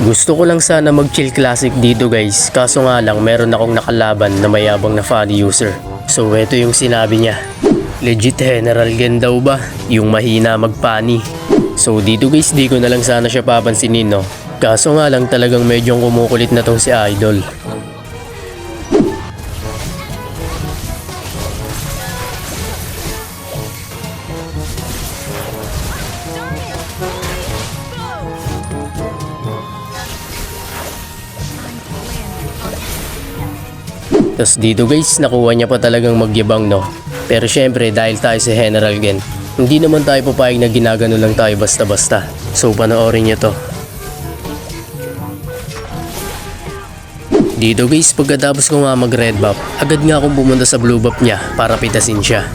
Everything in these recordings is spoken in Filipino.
Gusto ko lang sana mag-chill classic dito guys, kaso nga lang meron akong nakalaban na mayabang na funny user. So eto yung sinabi niya. Legit General Gen daw ba? Yung mahina magpani. So dito guys, di ko na lang sana siya papansinin no. Kaso nga lang talagang medyo kumukulit na tong si Idol. Tapos dito guys, nakuha niya pa talagang magyabang no. Pero syempre dahil tayo sa General Gen, hindi naman tayo papayag na ginagano lang tayo basta-basta. So panoorin niyo to. Dito guys, pagkatapos ko nga mag red buff, agad nga akong pumunta sa blue buff niya para pitasin siya.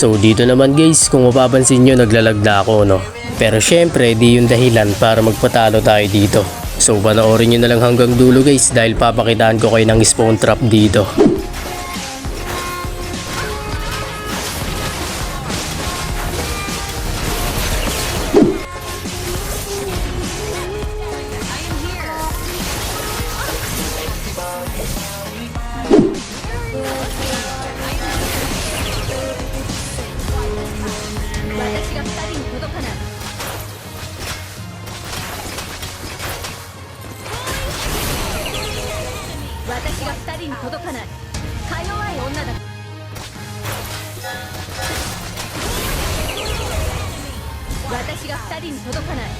So dito naman guys, kung mapapansin nyo naglalag na ako no. Pero syempre di yung dahilan para magpatalo tayo dito. So panoorin nyo na lang hanggang dulo guys dahil papakitaan ko kayo ng spawn trap dito. 針に届かない。か弱い女だ。私が二人に届かない。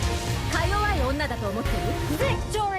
か弱い女だと思ってる？絶頂